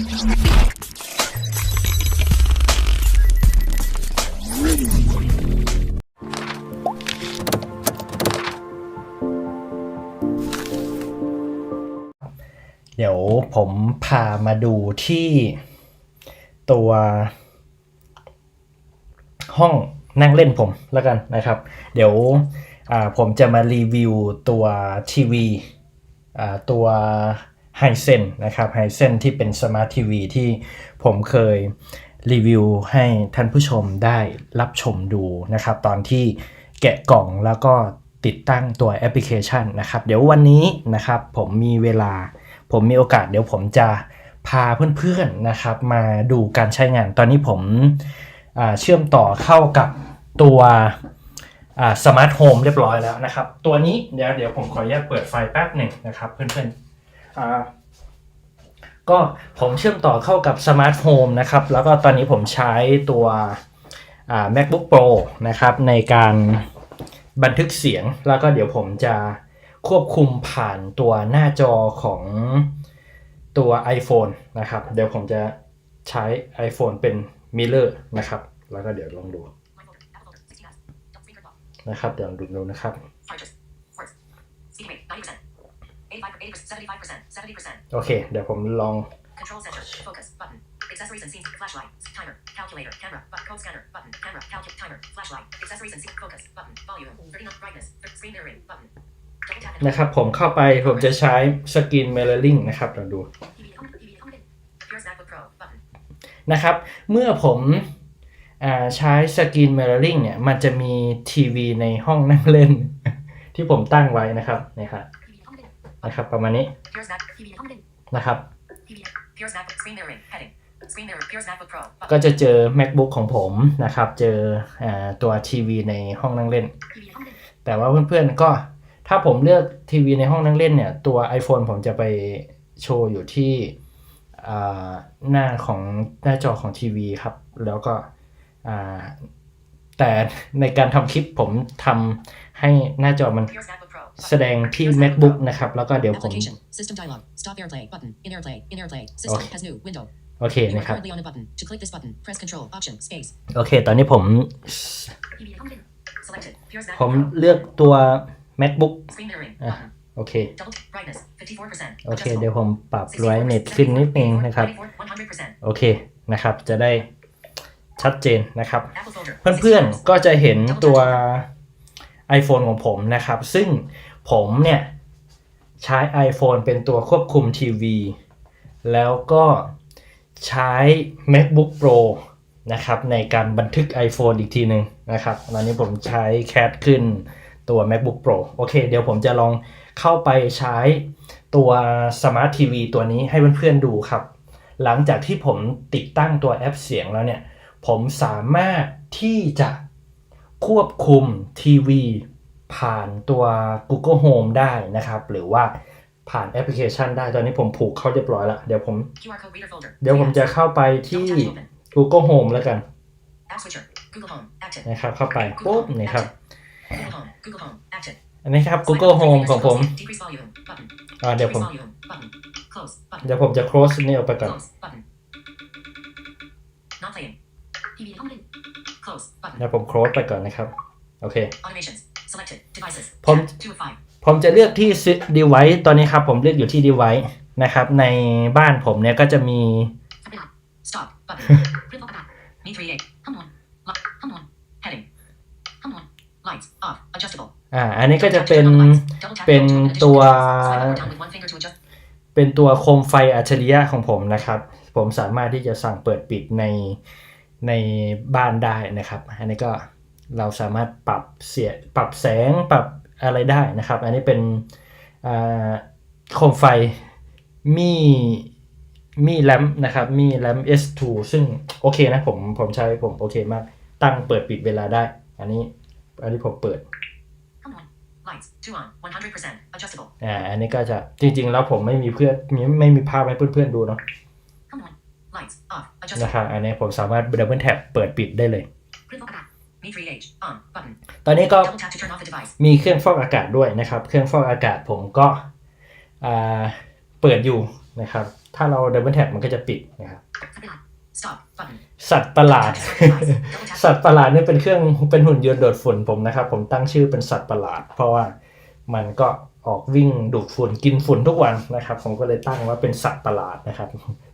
เดี๋ยวผมพามาดูที่ตัวห้องนั่งเล่นผมแล้วกันนะครับ เดี๋ยวผมจะมารีวิวตัวทีวีตัว ไฮเซนนะครับไฮเซนที่เป็นสมาร์ททีวีที่ผมเคยรีวิวให้ท่านผู้ชมได้รับชมดูนะครับ ตอนที่แกะกล่องแล้วก็ติดตั้งตัวแอปพลิเคชันนะครับ เดี๋ยววันนี้นะครับผมมีเวลา ผมมีโอกาสเดี๋ยวผมจะพาเพื่อนๆนะครับ มาดูการใช้งาน ตอนนี้ผมเชื่อมต่อเข้ากับตัวสมาร์ทโฮมเรียบร้อยแล้วนะครับ ตัวนี้เดี๋ยวเดี๋ยวผมขออนุญาตเปิดไฟแป๊บหนึ่งนะครับเพื่อนๆ ก็ผมเชื่อมต่อเข้ากับสมาร์ทโฮมนะครับ แล้วก็ตอนนี้ผมใช้ตัว MacBook Pro นะครับ ในการบันทึกเสียง แล้วก็เดี๋ยวผมจะควบคุมผ่านตัวหน้าจอของตัว iPhone นะครับ เดี๋ยวผมจะใช้ iPhone เป็น Mirror นะครับ แล้วก็เดี๋ยวลองดูนะครับ เดี๋ยวลองดูดูนะครับ โอเค เดี๋ยวผมลอง Control center, focus, button, accessories and scenes, flashlight, timer, calculator, camera, but code scanner, button, camera, calculate, timer, flashlight, accessories and scenes, focus, button, volume, 39, brightness, screen mirroring, button. Double tap and นะครับผมเข้าไปผมจะใช้ Screen Mirroring นะครับลองดู TV comment, TV comment. Here's MacBook Pro, button. นะครับ เมื่อผมอ่าใช้ Screen Mirroring เนี่ย มันจะมีทีวีในห้องนั่งเล่น ที่ผมตั้งไว้นะครับนี่ครับ TV comment. นะครับ ประมาณนี้ Here's Mac, TV comment. นะครับ TV, here's MacBook, screen mirroring, heading. Screen mirror, here's MacBook Pro, ก็ button. จะเจอ MacBook ของผมนะครับ เจออาตัวทีวีในห้องนั่งเล่น TV comment. แต่ว่าเพื่อนๆก็ถ้าผมเลือกทีวีในห้องนั่งเล่นเนี่ย ตัว iPhone ผมจะไปโชว์อยู่ที่อ่าหน้าของหน้าจอของทีวีครับ แล้วก็อ่าแต่ในการทำคลิปผมทำให้หน้าจอมัน Here's MacBook Pro, แส button. ดงที่ MacBook นะครับ แล้วก็เดี๋ยวผม Application, system dialog, stop airplay, button, in airplay, in airplay, system Okay. has new, window. โอเค You are นะครับ currently on a button. To click this button, press Control, Option, Space. โอเค ตอนนี้ผม TV comment. Selected. Here's ผม MacBook Pro. เลือกตัว MacBook Screen mirroring, Ah. button. โอเค Double brightness, 54%. โอเค adjustable. เดี๋ยวผมปรับไว้เน็ตขึ้นนิดนึงนะครับ 100%. โอเค นะครับ จะได้ชัดเจนนะครับ Apple folder. เพื่อนๆ ก็จะเห็นตัว iPhone ของผมนะครับ ซึ่ง ผมเนี่ยใช้ iPhone เป็นตัวควบคุมทีวี แล้วก็ใช้ MacBook Pro นะครับในการบันทึก iPhone อีกทีหนึ่งนะครับ ตอนนี้ผมใช้ Cat ขึ้นตัว MacBook Pro โอเค เดี๋ยวผมจะลองเข้าไปใช้ตัว Smart TV ตัวนี้ให้เพื่อนๆดูครับ หลังจากที่ผมติดตั้งตัวแอปเสียงแล้วเนี่ย ผมสามารถที่จะควบคุมทีวี ผ่านตัว Google Home ได้นะครับ หรือว่าผ่านแอปพลิเคชันได้ ตอนนี้ผมผูกเข้าเรียบร้อยแล้ว เดี๋ยวผม QR code reader folder. เดี๋ยวผมจะเข้าไปที่ Google Home แล้วกัน App switcher. Google Home. Active. นะครับ เข้าไปปุ๊บนี่ครับ Google Home. Google Home. Active. อันนี้ครับ Google Home ของผม Decrease volume. Button. อ่าเดี๋ยวผม Decrease volume. Button. Close. Button. เดี๋ยวผมจะ close นี่ออกไปก่อน Close. Button. Not playing. TV comment. Close. Button. เดี๋ยวผม close ไปก่อนนะครับ โอเค Automations. Selected. Devices. Pom- Tab. Two of five. ผมจะเลือกที่ device ตอนนี้ครับ ผมเลือกอยู่ที่ device นะครับ ในบ้านผมเนี่ยก็จะมี Stop. Button. Flip up. Me three eight. Come on. Lock. Come on. Heading. Come on. Lights. Off. Adjustable. อ่าอันนี้ก็จะเป็น Double tap เป็น to open additional ตัว devices. Swipe up or down with one finger to adjust. เป็นตัวโคมไฟอัจฉริยะของผมนะครับ ผมสามารถที่จะสั่งเปิดปิดในในบ้านได้นะครับ อันนี้ก็ เราสามารถปรับเสียปรับแสงปรับอะไรได้นะครับ อันนี้เป็นอ่าโคมไฟมีมีแลมนะครับมีแลม S2 ซึ่งโอเคนะผมผมใช้ผมโอเคมาก ตั้งเปิดปิดเวลาได้ อันนี้อันนี้ผมเปิด Come on. Lights. Two on. One hundred percent. Adjustable. อ่าอันนี้ก็จะจริง ๆ แล้วผมไม่มีเพื่อนมีไม่มีภาพให้เพื่อนๆดูเนาะ Come on. Lights. Off. นะ Adjustable. ครับอันนี้ผมสามารถดับเบิลแท็บเปิดปิดได้เลย Flip up. Me three H. On. Button. ตอนนี้ก็ Double tap to turn off the device. มีเครื่องฟอกอากาศด้วยนะครับ เครื่องฟอกอากาศผมก็อ่าเปิดอยู่นะครับ ถ้าเราดับเบิลแท็บมันก็จะปิดนะครับ Stop button. สัตว์ประหลาด Double tap. สัตว์ประหลาดนี่เป็นเครื่องเป็นหุ่นยนต์ดูดฝุ่นผมนะครับ ผมตั้งชื่อเป็นสัตว์ประหลาด เพราะว่ามันก็ออกวิ่งดูดฝุ่นกินฝุ่นทุกวันนะครับ ผมก็เลยตั้งว่าเป็นสัตว์ประหลาดนะครับ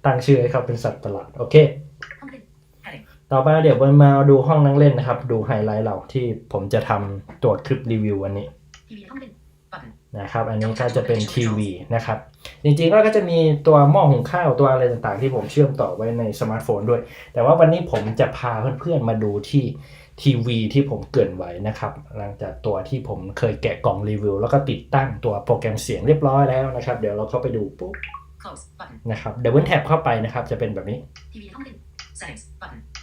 ตั้งชื่อให้เขาเป็นสัตว์ประหลาดโอเค Home button. Heading. ต่อไปเดี๋ยวมาดูห้องนั่งเล่นนะครับ ดูไฮไลท์เราที่ผมจะทำตัวจคลิปรีวิววันนี้นะครับ อันนี้ก็จะเป็นทีวีนะครับ จริงๆแล้วก็จะมีตัวหม้อหุงข้าวตัวอะไรต่างๆ ที่ผมเชื่อมต่อไว้ในสมาร์ทโฟนด้วย แต่ว่าวันนี้ผมจะพาเพื่อนๆมาดูที่ทีวีที่ผมเกินไว้นะครับ หลังจากตัวที่ผมเคยแกะกล่องรีวิว แล้วก็ติดตั้งตัวโปรแกรมเสียงเรียบร้อยแล้วนะครับ เดี๋ยวเราเข้าไปดูปุ๊บนะครับเดบิวแท็บเข้าไปนะครับ จะเป็นแบบนี้ TV home button. Settings button. More options button.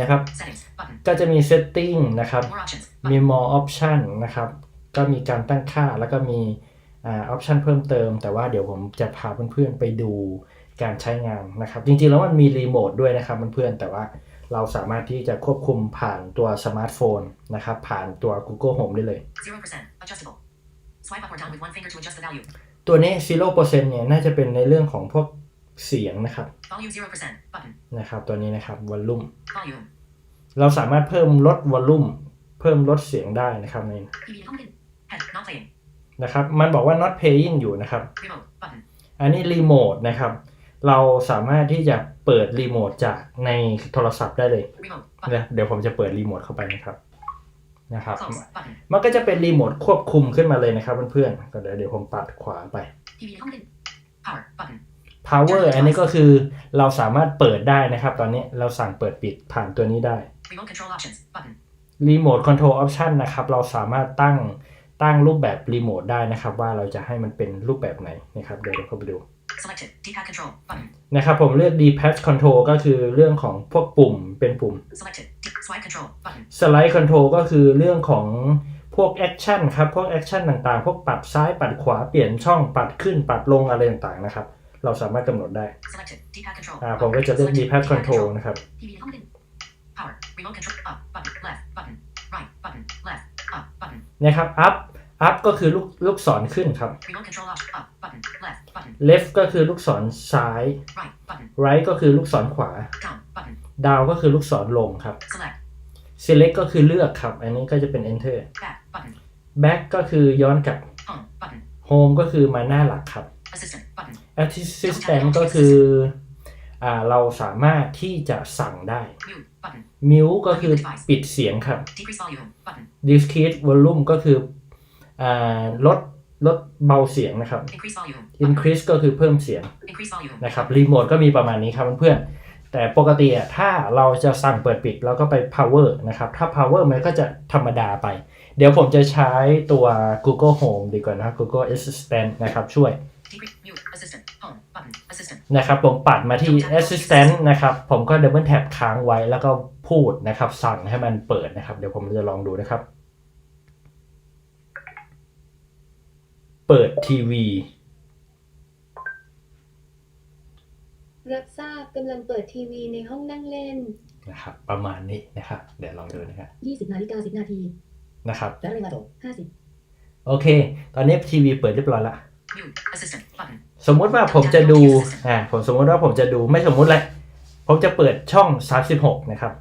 นะครับ Settings button. ก็จะมี setting นะครับ More options มี button. more option นะครับก็มีการตั้งค่าแล้วก็มีอ่า option เพิ่มเติม แต่ว่าเดี๋ยวผมจะพาเพื่อนๆไปดูการใช้งานนะครับ จริงๆแล้วมันมีรีโมทด้วยนะครับเพื่อนๆแต่ว่าเราสามารถที่จะควบคุมผ่านตัวสมาร์ทโฟนนะครับ ผ่านตัว Google Home ได้เลย 0%. Adjustable. Swipe up or down with one finger to adjust the value. ตัวนี้ 0%เนี่ยน่าจะเป็นในเรื่องของพวก เสียงนะครับ Volume 0%. Button. นะครับตัวนี้นะครับวอลลุ่ม Volume. เราสามารถเพิ่มลดวอลลุ่มเพิ่มลดเสียงได้นะครับใน TV home button. Head. Not playing. นะครับ มันบอกว่า not playing อยู่นะครับ Remote. Button. อันนี้รีโมทนะครับ เราสามารถที่จะเปิดรีโมทจากในโทรศัพท์ได้เลย Remote. เดี๋ยว Button. เดี๋ยวผมจะเปิดรีโมทเข้าไปนะครับนะครับ Close. Button. มันก็จะเป็นรีโมทควบคุมขึ้นมาเลยนะครับเพื่อนๆก็เดี๋ยวเดี๋ยวผมปัดขวาไป TV home button. Power. Button. Power อันนี้ก็คือเราสามารถเปิดได้นะครับ ตอนนี้เราสั่งเปิดปิดผ่านตัวนี้ได้ Remote control options. Button. รีโมทคอนโทรลออปชันนะครับ เราสามารถตั้งตั้งรูปแบบรีโมทได้นะครับ ว่าเราจะให้มันเป็นรูปแบบไหนนะครับ เดี๋ยวเราเข้าไปดู Selected. D-pad control. Button. นะครับผมเลือก D-pad control ก็คือเรื่องของพวกปุ่มเป็นปุ่ม Selected. D- swipe control. Button. สไลด์คอนโทรลก็คือเรื่องของพวกแอคชั่นครับ พวกแอคชั่นต่างๆ พวกปัดซ้ายปัดขวาเปลี่ยนช่องปัดขึ้นปัดลงอะไรต่างๆนะครับ เราสามารถกำหนดได้ Selected. D-pad control. อ่าผมก็จะเลือก Selected. D-pad control นะครับ TV home button. Power. Remote control. Up. Button. Left. Button. Right. Button. Left. Up. Button. นะครับ up up ก็คือลูกลูกศรขึ้นครับ Remote control option. Up. Button. Left. Button. left ก็คือลูกศรซ้าย Right. Button. right ก็คือลูกศรขวา Down. Button. down ก็คือลูกศรลงครับ Select. select ก็คือเลือกครับ อันนี้ก็จะเป็น enter Back. Button. back ก็คือย้อนกลับ Home. Button. home ก็คือมาหน้าหลักครับ Assistant. Button. assistant ก็คืออ่าเราสามารถที่จะสั่งได้ Mute. ก็คือปิดเสียงครับ Decrease volume. Button. decrease volume ก็คืออ่าลดลดเบาเสียงนะครับ Increase ก็คือเพิ่มเสียงนะครับรีโมทก็มีประมาณนี้ครับเพื่อนๆแต่ปกติอะถ้าเราจะสั่งเปิดปิดเราก็ไป power นะครับ ถ้า power มันก็จะธรรมดาไป เดี๋ยวผมจะใช้ตัว Google Home ดีกว่านะ Google Assistant นะครับช่วย Decrease. Mute. Assistant. Home. Button. Assistant. นะครับผมปัดมาที่ Assistant นะครับ ผมก็ Double Tap ค้างไว้แล้วก็พูดนะครับ สั่งให้มันเปิดนะครับ เดี๋ยวผมจะลองดูนะครับ เปิดทีวีรับทราบกำลังเปิดทีวีในห้องนั่งเล่นนะครับ ประมาณนี้นะครับ เดี๋ยวลองดูนะครับ20นาฬิกา10นาทีนะครับและเวลา50โอเค ตอนนี้ทีวีเปิดเรียบร้อยแล้ว Mute. Assistant. Button. สมมุติว่าผมจะดูอ่าผมสมมุติว่าผมจะดูไม่สมมุติเลยผมจะเปิดช่อง 36 นะครับ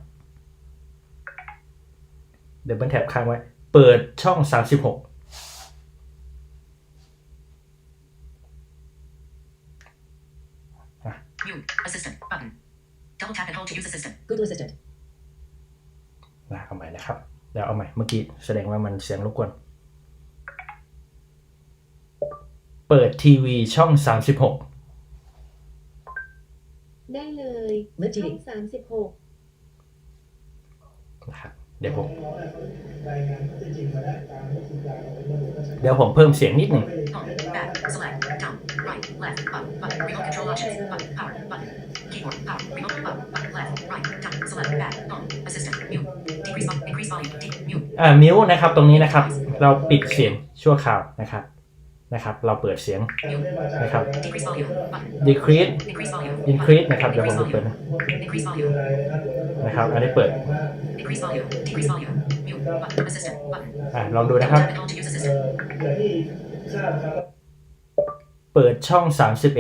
เดี๋ยวบันแท็บค้างไว้ เปิดช่อง 36 Mute. Assistant. Button. Double tap and hold to use assistant. Google Assistant นะเอาใหม่นะครับ เดี๋ยวเอาใหม่ เมื่อกี้แสดงว่ามันเสียงรบกวน เปิดทีวีช่อง 36 ได้เลยเมื่อช่กี้อง36นะครับเดี๋ยวผมเดี๋ยวผมเพิ่มเสียงนิดหนึ่ง Home. Back. Select. Down. Right. Left. Up. Button. Remote control options. Button. Power. Button. Keyboard. Power. Remote. Up. Button. Left. Right. Down. Select. Back. Home. Assistant. Mute. Decrease. vol- Increase volume. De- mute. อ่ามิวนะครับตรงนี้นะครับ เราปิดเสียงชั่วคราวนะครับ นะครับ เราเปิดเสียงนะครับ decrease increase นะครับเดี๋ยวผมจะเปิดนะครับ อันนี้เปิดอะลองดูนะครับ เปิดช่อง 31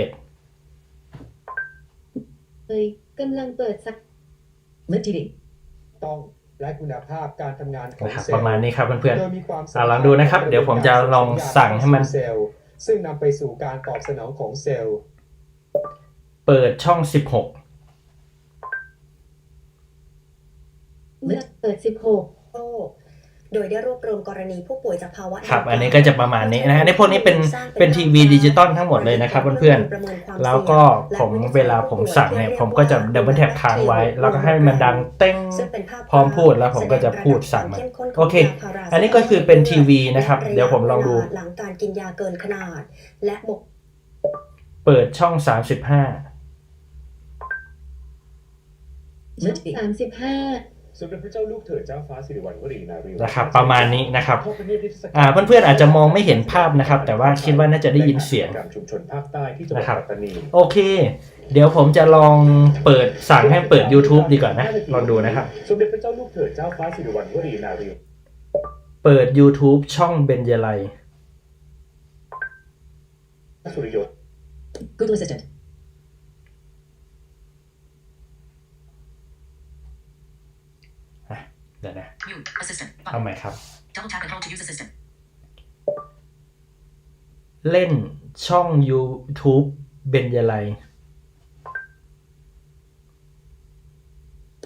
เอ้ยกำลังเปิดสักเมื่อทีดิต้อง และคุณภาพการทำงานของนะครับเซลล์ประมาณนี้ครับเพื่อนโดยมีความอะลองดูนะครับ เดี๋ยวผมจะลองสั่งให้มันเซลล์ซึ่งนำไปสู่การตอบสนองของเซลล์ๆเปิดช่อง 16เมื่อเปิด 16โรค โดยได้รวบรวมกรณีผู้ป่วยจากภาวะครับ อันนี้ก็จะประมาณนี้นะฮะในพวกนี้เป็นเป็นทีวีดิจิตอลทั้งหมดเลยนะครับเพื่อนๆแล้วก็ผมเวลาผมสั่งเนี่ยผมก็จะดับเบิลแท็บค้างไว้ แล้วก็ให้มันดังเต้งพร้อมพูดแล้วผมก็จะพูดสั่งมันโอเค อันนี้ก็คือเป็นทีวีนะครับ เดี๋ยวผมลองดูหลังการกินยาเกินขนาด และบกเปิดช่อง 35ช่อง35 สมเด็จพระเจ้าลูกเถิดเจ้าฟ้าสิริวัณวรีนารีนะครับ ประมาณนี้นะครับทอดพระเนตรนิทรรศกาลอ่าเพื่อนๆอาจจะมองไม่เห็นภาพนะครับ แต่ว่าคิดว่าน่าจะได้ยินเสียงในชุมชนภาคใต้ที่จังหวัดนะครับปัตตานีโอเค เดี๋ยวผมจะลองเปิดสั่งให้เปิด YouTube ดีกว่านะลองดูนะครับ สมเด็จพระเจ้าลูกเถิดเจ้าฟ้าสิริวัณวรีนารีเปิด YouTube ช่องเบนเยไลสุริยศ Google Assistant. เดี๋ยวนะ Mute. Assistant. เอา Button. ใหม่ครับ Double tap and hold to use assistant. เล่นช่อง YouTube เบนเยไล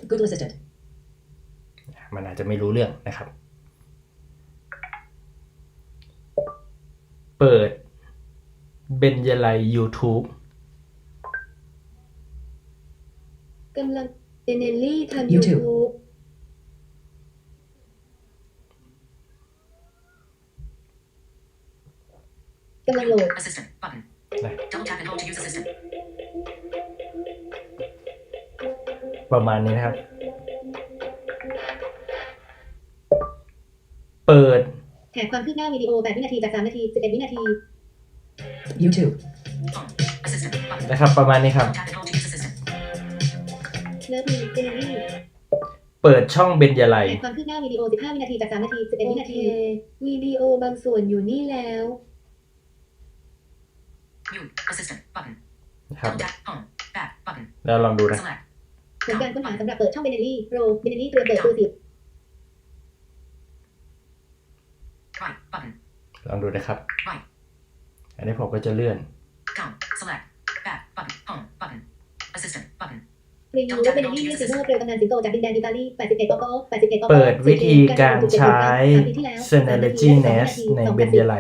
Google Assistant. มันอาจจะไม่รู้เรื่องนะครับ เปิดเบนเยไล YouTube กำลังเจเนลลี่ทำ YouTube กำลังโหลด Assistant. Button. Này. Double tap and hold to use assistant. ประมาณนี้นะครับ เปิด แถบความคืบหน้าวิดีโอ 8 วินาทีจาก 3 นาที 11 วินาที YouTube. Home. Assistant. Button. นะครับ ประมาณนี้ครับ Double tap and hold to use assistant. เลิฟมีเจเนลลี่เปิดช่องเบนเยไลแถบความคืบหน้าวิดีโอ 15 วินาทีจาก 3 นาที 11 วินาที วิดีโอบางส่วนอยู่นี่แล้ว Mute. Assistant. Button. นะครับ Double tap. Home. Back. Button. แล้วลองดูนะ Select. ผลการค้นหาสำหรับเปิดช่องเบนเนลลี่โปรเบนเนลลี่เตรียมเปิดตัวสิบ Right. Button. ลองดูนะครับ Right. อันนี้ผมก็จะเลื่อน Count. Select. Back. Button. Home. Button. Assistant. Button. รีวิวว่าเบนเนลลี่ยื่นซีโน่เปลวกำนันสิงโตจากดินแดนอิตาลี81ปอปอ81ปอปอเปิดวิธีการใช้ Synergy Nest ในเบนเยไล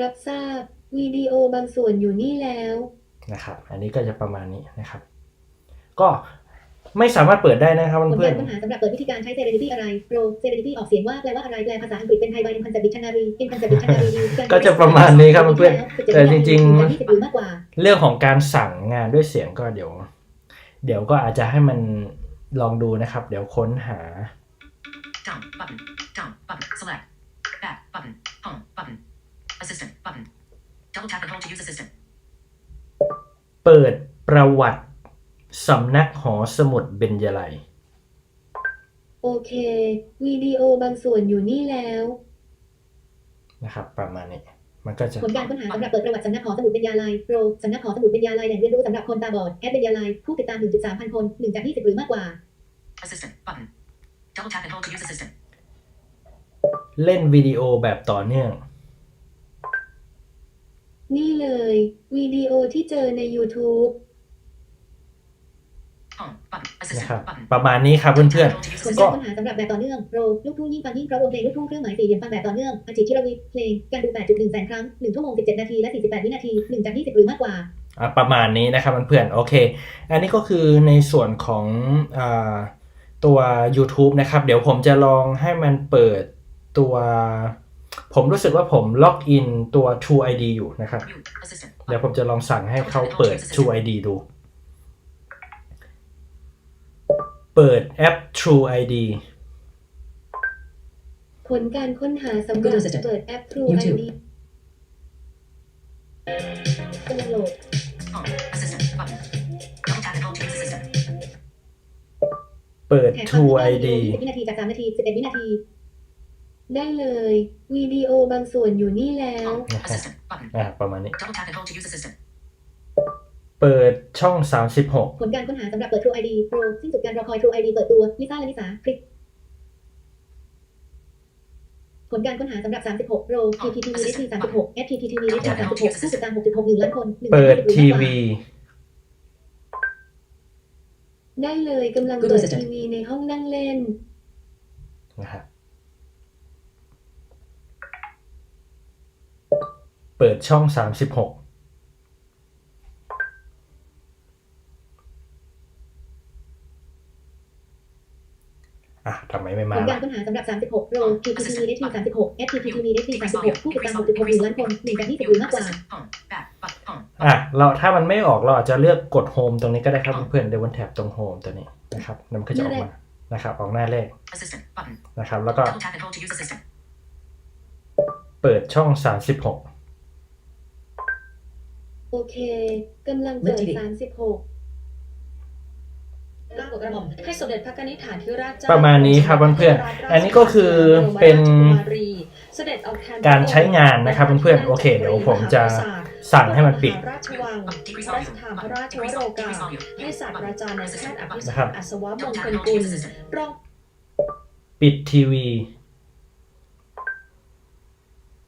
รับทราบวิดีโอบางส่วนอยู่นี่แล้วนะครับ อันนี้ก็จะประมาณนี้นะครับ ก็ไม่สามารถเปิดได้นะครับผลเพื่กาอนรค้นหาสำหรับเปิดวิธีการใช้ Serenity อะไร Pro Serenity ออกเสียงว่าแปลว่าอะไร แปลภาษาอังกฤษเป็นไทย by In Concept Dictionary In Concept Dictionary ๆก็จะประมาณนี้ครับเพื่อนๆแต่จริงๆ20หรือมากกว่าๆเรื่องของการสั่งงานด้วยเสียงก็เดี๋ยว เดี๋ยวก็อาจจะให้มันลองดูนะครับ เดี๋ยวค้นหา Down. Button. Down. Button. Select. Back. Button. Home. Button. Assistant. Button. Double tap and hold to use assistant. เปิดประวัติสำนักหอสมุดเบนเยไลโอเควิดีโอบางส่วนอยู่นี่แล้ว นะครับ ประมาณนี้ มันก็จะผลการค้นหาสำหรับเปิดประวัติสำนักหอสมุดเบญญาลัยโปรสำนักหอสมุดเบญญาลัยแหล่งเรียนรู้สำหรับคนตาบอดแอดเบญญาลัยผู้ติดตาม 1.3 พันคน 1 จาก 20 หรือมากกว่า Assistant. Button. Double tap and hold to use assistant. เล่นวิดีโอแบบต่อเนื่อง นี่เลยวิดีโอที่เจอใน YouTube Home. Button. นะ Assistant. ครับ Button. ประมาณนี้ครับ Double tap เพื่อน and hold to use ผลก็การค้นหาสำหรับแบบต่อเนื่องโปรลูกทุ่งยิ่งฟังยิ่งเพราะวงเพลงลูกทุ่งเครื่องหมายสี่เหลี่ยมฟังแบบต่อเนื่องอาชีพที่เราวิเพลงการดู 8.1แสนครั้ง1ชั่วโมง 17 นาที และ 48 วินาที1จาก20หรือมากกว่าๆอะประมาณนี้นะครับเพื่อนๆโอเค อันนี้ก็คือในส่วนของอาตัว YouTube นะครับ เดี๋ยวผมจะลองให้มันเปิดตัว ผมรู้สึกว่าผมล็อกอินตัว True ID อยู่นะครับ Mute. Assistant. เดี๋ยวผมจะลองสั่งให้เขาเปิด True ID ดู เปิดแอป True ID ผลการค้นหาสำหรับ Google Assistant เปิดแอป True YouTube ID กำลังโหลด Home. Assistant. Button. Double tap and hold to use assistant. เปิดแถบความ True คืบหน้า ID วิดีโอ20วินาทีจาก3นาที11วินาที ได้เลยวิดีโอบางส่วนอยู่นี่แล้ว Home. Assistant. Button. อะประมาณนี้ Double tap and hold to use assistant. เปิดช่อง 36 ผลการค้นหาสำหรับเปิด True ID Pro สิ้นสุดการรอคอย True ID เปิดตัวลิซ่าและนิสาคลิกผลการค้นหาสำหรับ 36 Pro PPTV HD 36 FPPTV HD 36ผู้ติดตาม6.61ล้านคนหนึ่งเปิดหรือทีมากกว่าวี ได้เลยกำลัง Good เปิด Assistant ทีวีในห้องนั่งเล่นนะครับ เปิดช่อง 36อะทำไมไม่ผมาลกาล่ะรค้นหาสำหรับ 36 Pro PPTV HD 36 FPPTV HD 36 ผู้ติดตาม6.61ล้านคนหนึ่งจาก20หรือมากกว่า Home. Back. But. Home. อะ เราถ้ามันไม่ออกเราอาจจะเลือกกดโฮมตรงนี้ก็ได้ครับเพื่อนๆเดวันแท็บตรงโฮมตัวนี้นะครับแล้วมันก็จะออกมานะครับ ออกหน้าเลข Assistant. Button. นะครับ แล้วก็ Double tap and hold to use assistant. เปิดช่อง 36 โอเคกำลังเปิด Lit TV 36กล้ากระหม่อมให้สมเด็จพระกนิษฐาธิราชเจ้าประมาณนี้ครับเพื่อนๆอันนี้ก็คือเป็นเสด็จออกแทนการใช้งานนะครับเพื่อนๆโอเค เดี๋ยวผมจะสั่งให้มันปิดราชวัง Decrease พระราช volume. ทานพ Button. ระราชว Decrease โร volume. กา Decrease volume. ให้ศาสตราจารย์นายแพทย์อภินะคษรับฎอัศวม Double ง tap ค and ล hold กุ to ล use assistant. รองปิดทีวี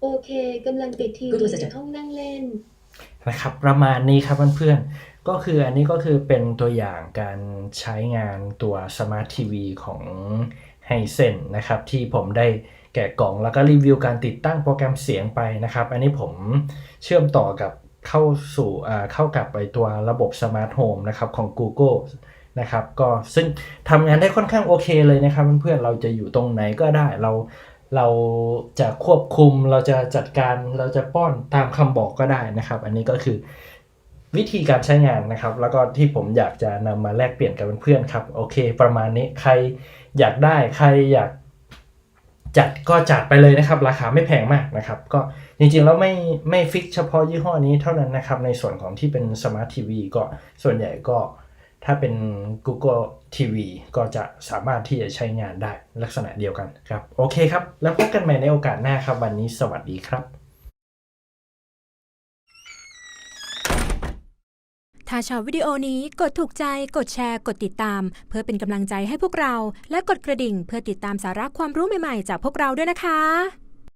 โอเคกำลังปิดที Good วี Assistant. ในห้องนั่งเล่น นะครับประมาณนี้ครับเพื่อนๆก็คืออันนี้ก็คือเป็นตัวอย่างการใช้งานตัวสมาร์ททีวีของ h i s e n นะครับที่ผมได้แกะกล่องแล้วก็รีวิวการติดตั้งโปรแกรมเสียงไปนะครับ อันนี้ผมเชื่อมต่อกับเข้าสู่อ่าเข้ากับไปตัวระบบสมาร์ทโฮมนะครับของ Google นะครับก็ซึ่งทำงานได้ค่อนข้างโอเคเลยนะครับเพื่อนๆเราจะอยู่ตรงไหนก็ได้เรา เราจะควบคุมเราจะจัดการเราจะป้อนตามคำบอกก็ได้นะครับ อันนี้ก็คือวิธีการใช้งานนะครับ แล้วก็ที่ผมอยากจะนำมาแลกเปลี่ยนกับเพื่อนๆครับโอเค ประมาณนี้ใครอยากได้ใครอยากจัดก็จัดไปเลยนะครับ ราคาไม่แพงมากนะครับ ก็จริงๆแล้วไม่ไม่ฟิกเฉพาะยี่ห้อนี้เท่านั้นนะครับ ในส่วนของที่เป็นสมาร์ททีวีก็ส่วนใหญ่ก็ ถ้าเป็น Google TV ก็จะสามารถที่จะใช้งานได้ลักษณะเดียวกันครับ โอเคครับ แล้วพบกันใหม่ในโอกาสหน้าครับ วันนี้สวัสดีครับ ถ้าชอบวิดีโอนี้กดถูกใจ กดแชร์ กดติดตาม เพื่อเป็นกำลังใจให้พวกเรา และกดกระดิ่งเพื่อติดตามสาระความรู้ใหม่ๆ จากพวกเราด้วยนะคะ